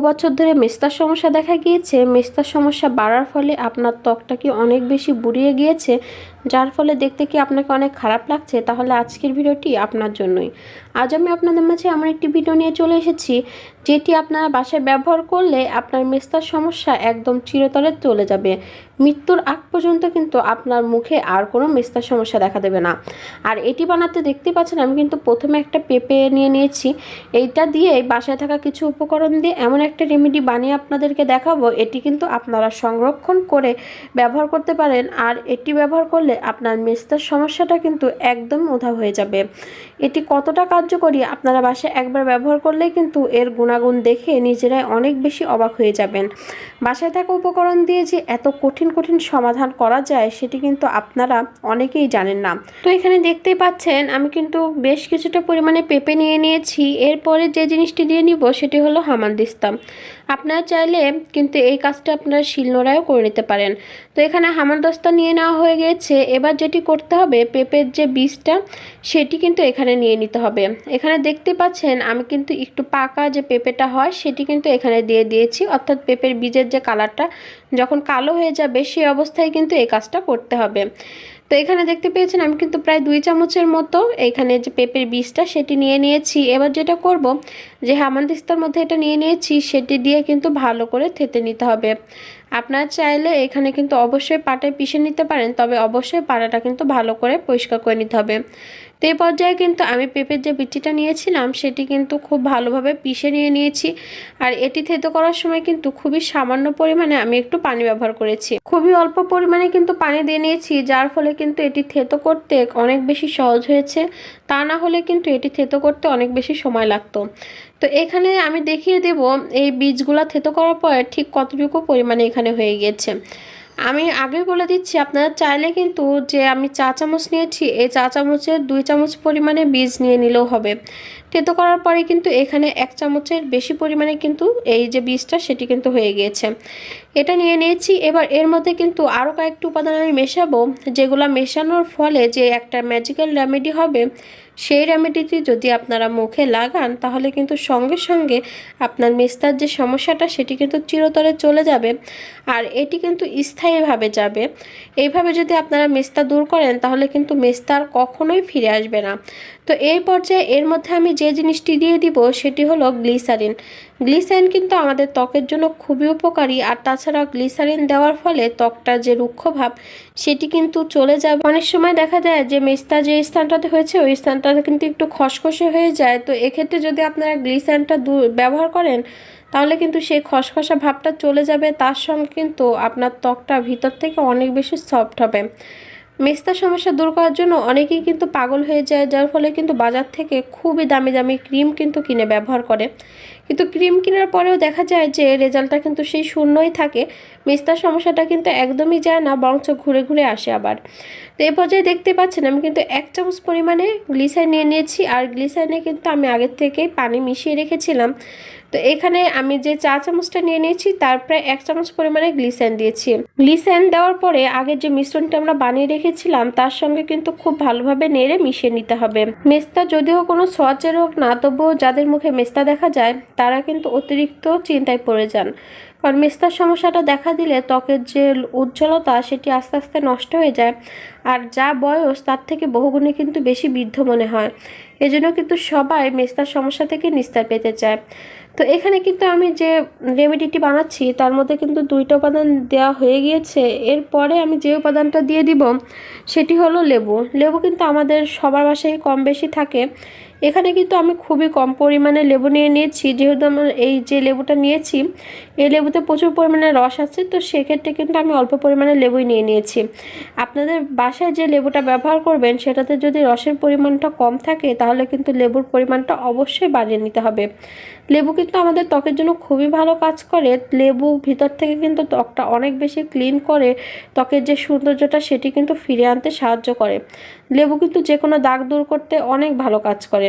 বছর ধরে মেস্তার সমস্যা দেখা গিয়েছে। মেস্তার সমস্যা বাড়ার ফলে আপনার ত্বকটা কি অনেক বেশি বুড়িয়ে গিয়েছে? যার ফলে দেখতে কি আপনাকে অনেক খারাপ লাগছে? তাহলে আজকের ভিডিওটি আপনার জন্যই। আজ আমি আপনাদের মাঝে এমন একটি ভিডিও নিয়ে চলে এসেছি, যেটি আপনারা বাসায় ব্যবহার করলে আপনার মেস্তার সমস্যা একদম চিরতরে চলে যাবে। মৃত্যুর আগ পর্যন্ত কিন্তু আপনার মুখে আর কোনো মেস্তার সমস্যা দেখা দেবে না। আর এটি বানাতে দেখতে পাচ্ছেন, আমি কিন্তু প্রথমে একটা পেঁপে নিয়ে নিয়েছি। এইটা দিয়ে বাসায় থাকা কিছু উপকরণ দিয়ে এমন একটা রেমেডি বানিয়ে আপনাদেরকে দেখাবো। এটি কিন্তু আপনারা সংরক্ষণ করে ব্যবহার করতে পারেন, আর এটি ব্যবহার করলে আপনার মেস্তার সমস্যাটা কিন্তু একদম উধা হয়ে যাবে। এটি কতটা কার্যকরী আপনারা বাসায় একবার ব্যবহার করলে কিন্তু এর গুণাগুণ দেখে নিজেরাই অনেক বেশি অবাক হয়ে যাবেন। বাসায় থাকা উপকরণ দিয়ে যে এত কঠিন কঠিন সমাধান করা যায়, সেটি কিন্তু আপনারা অনেকেই জানেন না। তো এখানে দেখতেই পাচ্ছেন, আমি কিন্তু বেশ কিছুটা পরিমাণে পেঁপে নিয়ে নিয়েছি। এরপরে যে জিনিসটি দিয়ে নিব, সেটি হলো হামানদিস্তা আপনারা চাইলে কিন্তু এই কাজটা আপনারা শিলনোড়ায়ও করে নিতে পারেন। তো এখানে হামানদস্তা নিয়ে নেওয়া হয়ে গেছে। এবার যেটি করতে হবে, পেঁপের যে বীজটা, সেটি কিন্তু এখানে নিয়ে নিতে হবে। এখানে দেখতে পাচ্ছেন, আমি কিন্তু একটু পাকা যে পেঁপেটা হয়, সেটি কিন্তু এখানে দিয়ে দিয়েছি। অর্থাৎ পেঁপের বীজের যে কালারটা যখন কালো হয়ে যাবে, সেই অবস্থায় কিন্তু এই কাজটা করতে হবে। তো এখানে দেখতে পেয়েছেন, আমি কিন্তু প্রায় দুই চামচের মতো এখানে যে পেঁপের বীজটা, সেটি নিয়ে নিয়েছি। এবার যেটা করব, যে হামানদিস্তার মধ্যে এটা নিয়ে নিয়েছি, সেটি দিয়ে কিন্তু ভালো করে থেতে নিতে হবে। আপনার চাইলে এখানে কিন্তু অবশ্যই পাটায় পিষে নিতে পারেন, তবে অবশ্যই পাটাটা কিন্তু ভালো করে পরিষ্কার করে নিতে হবে। তো এই পর্যায়ে কিন্তু আমি পেঁপের যে বিচিটা নিয়েছিলাম, সেটি কিন্তু খুব ভালোভাবে পিষে নিয়ে নিয়েছি। আর এটি থেতো করার সময় কিন্তু খুবই সামান্য পরিমাণে আমি একটু পানি ব্যবহার করেছি। খুবই অল্প পরিমাণে কিন্তু পানি দিয়ে নিয়েছি, যার ফলে কিন্তু এটি থেতো করতে অনেক বেশি সহজ হয়েছে। তা না হলে কিন্তু এটি থেতো করতে অনেক বেশি সময় লাগতো। তো এখানে আমি দেখিয়ে দেব, এই বীজগুলো থেতো করার পর ঠিক কতটুকু পরিমাণে এখানে হয়ে গিয়েছে। আমি আগে বলে দিচ্ছি, আপনারা চাইলে কিন্তু যে আমি চা চামচ নিয়েছি, এই চা চামচের দুই চামচ পরিমাণে বীজ নিয়ে নিলেও হবে। থেতো করার পরে কিন্তু এখানে এক চামচের বেশি পরিমাণে কিন্তু এই যে বীজটা, সেটি কিন্তু হয়ে গিয়েছে। এটা নিয়ে নিয়েছি, এবার এর মধ্যে কিন্তু আরও কয়েকটি উপাদান আমি মেশাবো, যেগুলো মেশানোর ফলে যে একটা ম্যাজিক্যাল রেমেডি হবে সেই রেমেডিটি যদি আপনারা মুখে লাগান, তাহলে কিন্তু সঙ্গে সঙ্গে আপনার মেস্তার যে সমস্যাটা, সেটি কিন্তু চিরতরে চলে যাবে আর এটি কিন্তু স্থায়ীভাবে যাবে। এইভাবে যদি আপনারা মেস্তা দূর করেন, তাহলে কিন্তু মেস্তার কখনোই ফিরে আসবে না। তো এই পর্যায়ে এর মধ্যে আমি যে জিনিসটি দিয়ে দিব, সেটি হলো গ্লিসারিন গ্লিসারিন কিন্তু আমাদের ত্বকের জন্য খুবই উপকারী, আর তাছাড়া গ্লিসারিন দেওয়ার ফলে ত্বকটা যে রুক্ষ ভাব সেটি কিন্তু চলে যায়। অনেক সময় দেখা যায় যে মেস্তা যে স্থানটাতে হয়েছে, ওই স্থানটাতে কিন্তু একটু খসখসে হয়ে যায়। তো এক্ষেত্রে যদি আপনারা গ্লিসারিনটা ব্যবহার করেন, তাহলে কিন্তু সেই খসখসা ভাবটা চলে যাবে। তার সঙ্গে কিন্তু আপনার ত্বকটা ভিতর থেকে অনেক বেশি সফট হবে। মেস্তার সমস্যা দূর করার জন্য অনেকেই কিন্তু পাগল হয়ে যায়, যার ফলে কিন্তু বাজার থেকে খুবই দামি দামি ক্রিম কিন্তু কিনে ব্যবহার করে। কিন্তু ক্রিম কেনার পরেও দেখা যায় যে রেজাল্টটা কিন্তু সেই শূন্যই থাকে। মিস্তার সমস্যাটা কিন্তু একদমই যায় না, বরঞ্চ ঘুরে ঘুরে আসে আবার। তো এই পর্যায়ে দেখতে পাচ্ছেন আমি কিন্তু এক চামচ পরিমাণে গ্লিসাইন নিয়ে নিয়েছি। আর গ্লিসাইনে কিন্তু আমি আগের থেকেই পানি মিশিয়ে রেখেছিলাম। তো এখানে আমি যে চা চামচটা নিয়ে নিয়েছি, তার প্রায় এক চামচ পরিমাণে গ্লিসেন দিয়েছি। গ্লিসেন দেওয়ার পরে আগের যে মিশ্রণটা আমরা বানিয়ে রেখেছিলাম, তার সঙ্গে কিন্তু খুব ভালোভাবে নেড়ে মিশিয়ে নিতে হবে। মেস্তা যদিও কোনো সচের হোক না, তবুও যাদের মুখে মেস্তা দেখা যায়, তারা কিন্তু অতিরিক্ত চিন্তায় পড়ে যান। কারণ মেস্তার সমস্যাটা দেখা দিলে ত্বকের যে উজ্জ্বলতা সেটি আস্তে আস্তে নষ্ট হয়ে যায়। আর যা বয়স তার থেকে বহুগুণে কিন্তু বেশি বৃদ্ধ মনে হয়। এজন্য কিন্তু সবাই মেস্তার সমস্যা থেকে নিস্তার পেতে চায়। তো এখানে কিন্তু আমি যে রেমেডিটি বানাচ্ছি, তার মধ্যে কিন্তু দুইটা উপাদান দেওয়া হয়ে গিয়েছে। এরপরে আমি যে উপাদানটা দিয়ে দিব, সেটি হলো লেবু। লেবু কিন্তু আমাদের সবার বাসায় কম বেশি থাকে। এখানে কিন্তু আমি খুবই কম পরিমাণে লেবু নিয়ে নিয়েছি, যেহেতু আমার এই যে লেবুটা নিয়েছি, এই লেবুতে প্রচুর পরিমাণে রস আছে, তো সেক্ষেত্রে কিন্তু আমি অল্প পরিমাণে লেবুই নিয়ে নিয়েছি। আপনাদের বাসায় যে লেবুটা ব্যবহার করবেন, সেটাতে যদি রসের পরিমাণটা কম থাকে, তাহলে কিন্তু লেবুর পরিমাণটা অবশ্যই বাড়িয়ে নিতে হবে। লেবু কিন্তু আমাদের ত্বকের জন্য খুবই ভালো কাজ করে, লেবু ভিতর থেকে কিন্তু ত্বকটা অনেক বেশি ক্লিন করে, ত্বকের যে সৌন্দর্যটা সেটি কিন্তু ফিরে আনতে সাহায্য করে। লেবু কিন্তু যে কোনো দাগ দূর করতে অনেক ভালো কাজ করে।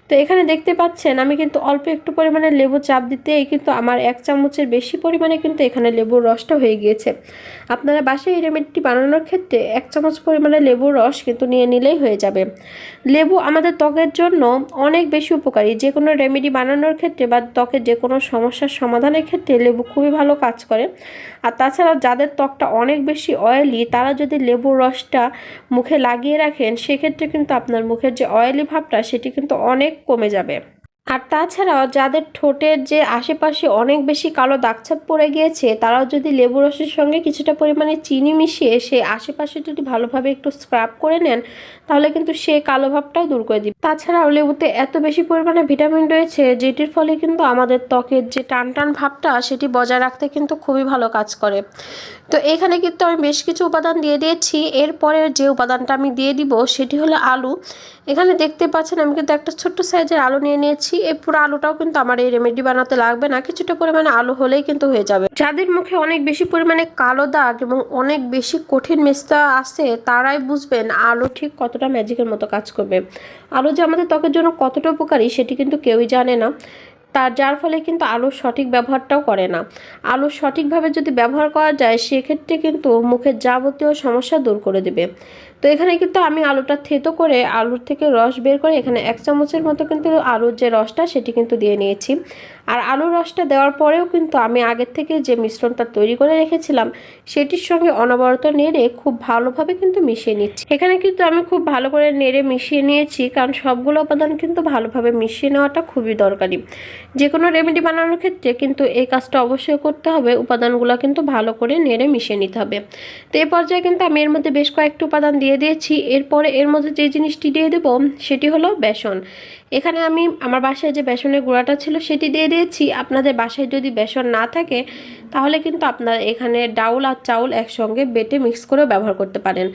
তো এখানে দেখতে পাচ্ছেন, আমি কিন্তু অল্প একটু পরিমাণে লেবু চাপ দিতেই কিন্তু আমার এক চামচের বেশি পরিমাণে কিন্তু এখানে লেবুর রসটা হয়ে গিয়েছে। আপনারা বাসায় এই রেমেডিটি বানানোর ক্ষেত্রে এক চামচ পরিমাণে লেবুর রস কিন্তু নিয়ে নিলেই হয়ে যাবে। লেবু আমাদের ত্বকের জন্য অনেক বেশি উপকারী। যে কোনো রেমেডি বানানোর ক্ষেত্রে বা ত্বকের যে কোনো সমস্যার সমাধানের ক্ষেত্রে লেবু খুবই ভালো কাজ করে। আর তাছাড়া যাদের ত্বকটা অনেক বেশি অয়েলি তারা যদি লেবুর রসটা মুখে লাগিয়ে রাখেন, সেক্ষেত্রে কিন্তু আপনার মুখের যে অয়েলি ভাবটা, সেটি কিন্তু অনেক কমে যাবে। আর তাছাড়াও যাদের ঠোঁটের যে আশেপাশে অনেক বেশি কালো দাগছাপ পড়ে গিয়েছে, তারাও যদি লেবু রসের সঙ্গে কিছুটা পরিমাণে চিনি মিশিয়ে সেই আশেপাশে যদি ভালোভাবে একটু স্ক্রাব করে নেন, তাহলে কিন্তু সে কালো ভাবটাও দূর করে দিবে। তাছাড়াও লেবুতে এত বেশি পরিমাণে ভিটামিন রয়েছে, যেটির ফলে কিন্তু আমাদের ত্বকের যে টান টান ভাবটা, সেটি বজায় রাখতে কিন্তু খুবই ভালো কাজ করে। তো এখানে কিন্তু আমি বেশ কিছু উপাদান দিয়ে দিয়েছি। এরপরে যে উপাদানটা আমি দিয়ে দিব সেটি হলো আলু। এখানে দেখতে পাচ্ছেন আমি কিন্তু একটা ছোট্ট সাইজের আলু নিয়ে নিয়েছি। এই পুরো আলুটাও কিন্তু আমার এই রেমেডি বানাতে লাগবে না। কিছুটা পরিমাণে আলু হলেই কিন্তু হয়ে যাবে। যাদের মুখে অনেক বেশি পরিমাণে কালো দাগ এবং অনেক বেশি কঠিন মেস্তা আছে, তারাই বুঝবেন আলু ঠিক কতটা ম্যাজিকের মতো কাজ করবে। আলু যে আমাদের ত্বকের জন্য কতটা উপকারী সেটি কিন্তু কেউই জানে না। তার যার ফলে কিন্তু আলুর সঠিক ব্যবহারটাও করে না। আলু সঠিকভাবে যদি ব্যবহার করা যায়, সেক্ষেত্রে কিন্তু মুখের যাবতীয় সমস্যা দূর করে দেবে। তো এখানে কিন্তু আমি আলুটা থেতো করে আলুর থেকে রস বের করে এখানে এক চামচের মতো কিন্তু আলুর যে রসটা সেটি কিন্তু দিয়ে নিয়েছি। আর আলুর রসটা দেওয়ার পরেও কিন্তু আমি আগের থেকে যে মিশ্রণটা তৈরি করে রেখেছিলাম, সেটির সঙ্গে অনবরত নেড়ে খুব ভালোভাবে কিন্তু মিশিয়ে নিচ্ছি। এখানে কিন্তু আমি খুব ভালো করে নেড়ে মিশিয়ে নিয়েছি, কারণ সবগুলো উপাদান কিন্তু ভালোভাবে মিশিয়ে নেওয়াটা খুবই দরকারি। যে কোনো রেমেডি বানানোর ক্ষেত্রে কিন্তু এই কাজটা অবশ্যই করতে হবে, উপাদানগুলো কিন্তু ভালো করে নেড়ে মিশিয়ে নিতে হবে। তো এই পর্যায়ে কিন্তু আমি এর মধ্যে বেশ কয়েকটি উপাদান দিয়ে দিয়েছি। এরপরে এর মধ্যে যে জিনিসটি দিয়ে দেবো সেটি হলো বেসন। এখানে আমি আমার বাসায় যে বেসনের গুঁড়াটা ছিল সেটি দিয়ে দিয়েছি। আপনাদের বাসায় যদি বেসন না থাকে, তাহলে কিন্তু আপনারা এখানে ডাউল আর চাউল একসঙ্গে বেটে মিক্স করেও ব্যবহার করতে পারেন।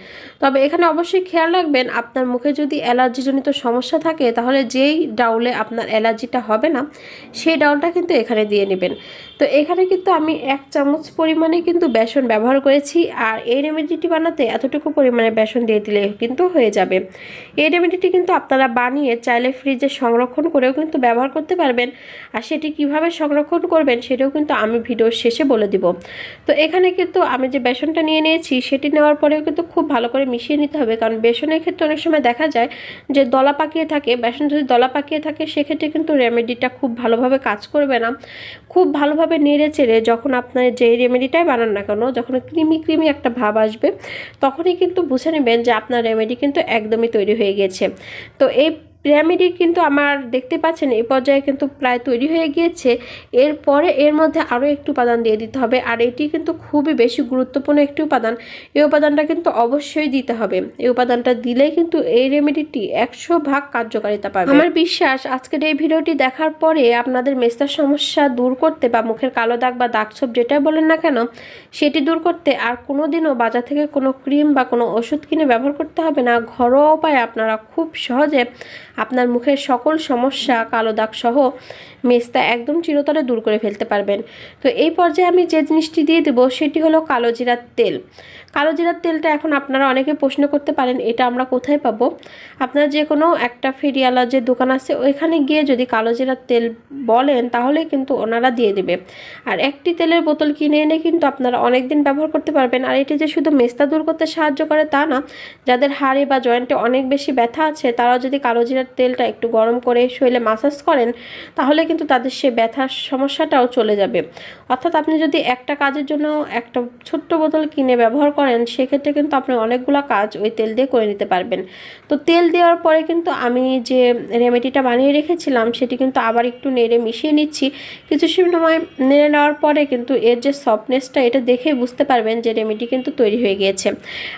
তবে এখানে অবশ্যই খেয়াল রাখবেন, আপনার মুখে যদি অ্যালার্জিজনিত সমস্যা থাকে, তাহলে যেই ডাউলে আপনার অ্যালার্জিটা হবে না, সেই ডাউলটা কিন্তু এখানে দিয়ে নেবেন। তো এখানে কিন্তু আমি এক চামচ পরিমাণে কিন্তু বেসন ব্যবহার করেছি, আর এই রেমেডিটি বানাতে এতটুকু পরিমাণে বেসন দিয়ে দিলে কিন্তু হয়ে যাবে। এই রেমেডিটি কিন্তু আপনারা বানিয়ে চাইলে ফ্রিজে সংরক্ষণ করেও কিন্তু ব্যবহার করতে পারবেন, আর সেটি কীভাবে সংরক্ষণ করবেন সেটাও কিন্তু আমি ভিডিওর শেষে বলে দিব। তো এখানে কিন্তু আমি যে বেসনটা নিয়ে নিয়েছি, সেটি নেওয়ার পরেও কিন্তু খুব ভালো করে মিশিয়ে নিতে হবে, কারণ বেসনের ক্ষেত্রে অনেক সময় দেখা যায় যে দলা পাকিয়ে থাকে, বেসন যদি দলা পাকিয়ে থাকে, সেক্ষেত্রে কিন্তু রেমেডিটা খুব ভালোভাবে কাজ করবে না। খুব ভালোভাবে নেড়ে চেড়ে যখন আপনার যে রেমেডিটাই বানান না কেন, যখন ক্রিমি ক্রিমি একটা ভাব আসবে, তখনই কিন্তু বুঝে নেবেন যে আপনার রেমেডি কিন্তু একদমই তৈরি হয়ে গেছে। তো এই পিরামিডই কিন্তু আমার দেখতে পাচ্ছেন, এই পর্যায়ে কিন্তু প্রায় তৈরি হয়ে গিয়েছে। এরপরে এর মধ্যে আরও একটু উপাদান দিয়ে দিতে হবে, আর এটি কিন্তু খুবই বেশি গুরুত্বপূর্ণ একটি উপাদান। এই উপাদানটা কিন্তু অবশ্যই দিতে হবে। এই উপাদানটা দিলেই কিন্তু এই রেমেডিটি একশো ভাগ কার্যকারিতা পাবে। আমার বিশ্বাস, আজকের এই ভিডিওটি দেখার পরে আপনাদের মেস্তার সমস্যা দূর করতে বা মুখের কালো দাগ বা দাগ ছোপ যেটাই বলেন না কেন, সেটি দূর করতে আর কোনো দিনও বাজার থেকে কোনো ক্রিম বা কোনো ওষুধ কিনে ব্যবহার করতে হবে না। ঘরোয়া উপায়ে আপনারা খুব সহজে আপনার মুখের সকল সমস্যা, কালো দাগ সহ মেস্তা একদম চিরতরে দূর করে ফেলতে পারবেন। তো এই পর্যায়ে আমি যে জিনিসটি দিয়ে দেবো, সেটি হলো কালো জিরার তেল। কালো জিরার তেলটা এখন আপনারা অনেকে প্রশ্ন করতে পারেন, এটা আমরা কোথায় পাবো? আপনারা যে কোনো একটা ফেরিয়ালা যে দোকান আছে, ওইখানে গিয়ে যদি কালো জিরার তেল বলেন, তাহলে কিন্তু ওনারা দিয়ে দেবে। আর একটি তেলের বোতল কিনে এনে কিন্তু আপনারা অনেক দিন ব্যবহার করতে পারবেন। আর এটি যে শুধু মেস্তা দূর করতে সাহায্য করে তা না, যাদের হাড়ে বা জয়েন্টে অনেক বেশি ব্যথা আছে, তারাও যদি কালো জিরার তেলটা একটু গরম করে শরীরে মাসাজ করেন, তাহলে কিন্তু তাদের সে ব্যথার সমস্যাটাও চলে যাবে। অর্থাৎ আপনি যদি একটা কাজের জন্য একটা ছোট্ট বোতল কিনে ব্যবহার করেন সেক্ষেত্রে কিন্তু আপনি অনেকগুলো কাজ ওই তেল দিয়ে করে নিতে পারবেন। তো তেল দেওয়ার পরে কিন্তু আমি যে রেমেডিটা বানিয়ে রেখেছিলাম, সেটি কিন্তু আবার একটু নেড়ে মিশিয়ে নিচ্ছি। কিছু সময় নেড়ে নেওয়ার পরে কিন্তু এর যে সফটনেসটা, এটা দেখে বুঝতে পারবেন যে রেমেডি কিন্তু তৈরি হয়ে গিয়েছে।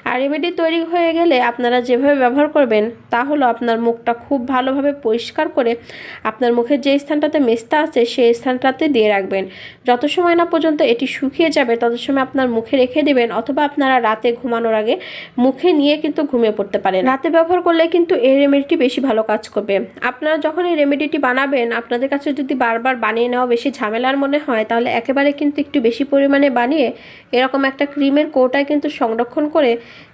আর রেমেডি তৈরি হয়ে গেলে আপনারা যেভাবে ব্যবহার করবেন, তা হলো আপনার মুখটা খুব ভালোভাবে পরিষ্কার করে আপনার মুখের যে স্থানটাতে মেস্তা আছে, সেই স্থানটাতে দিয়ে রাখবেন। যত সময় না পর্যন্ত এটি শুকিয়ে যাবে, তত সময় আপনার মুখে রেখে দেবেন, অথবা আপনারা রাতে ঘুমানোর আগে মুখে নিয়ে কিন্তু ঘুমিয়ে পড়তে পারেন। রাতে ব্যবহার করলে কিন্তু এই রেমেডিটি বেশি ভালো কাজ করবে। আপনারা যখন এই রেমেডিটি বানাবেন, আপনাদের কাছে যদি বারবার বানিয়ে নেওয়া বেশি ঝামেলার মনে হয়, তাহলে একেবারে কিন্তু একটু বেশি পরিমাণে বানিয়ে এরকম একটা ক্রিমের কোটায় কিন্তু সংরক্ষণ করে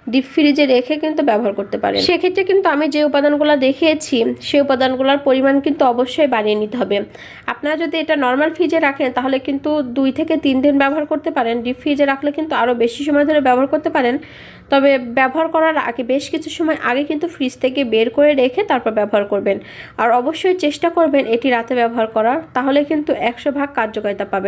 ডিপ ফ্রিজে রেখে কিন্তু ব্যবহার করতে পারেন। সেক্ষেত্রে কিন্তু আমি যে উপাদানগুলো দেখিয়েছি, সেই উপাদানগুলোর পরিমাণ কিন্তু অবশ্যই বাড়িয়ে নিতে হবে। আপনারা যদি এটা নর্মাল ফ্রিজে রাখেন, তাহলে কিন্তু দুই থেকে তিন দিন ব্যবহার করতে পারেন। ডিপ ফ্রিজে রাখলে কিন্তু আরও বেশি সময় ধরে ব্যবহার করতে পারেন। তবে ব্যবহার করার আগে বেশ কিছু সময় আগে কিন্তু ফ্রিজ থেকে বের করে রেখে তারপর ব্যবহার করবেন। আর অবশ্যই চেষ্টা করবেন এটি রাতে ব্যবহার করার। তাহলে কিন্তু একশো ভাগ কার্যকারিতা পাবে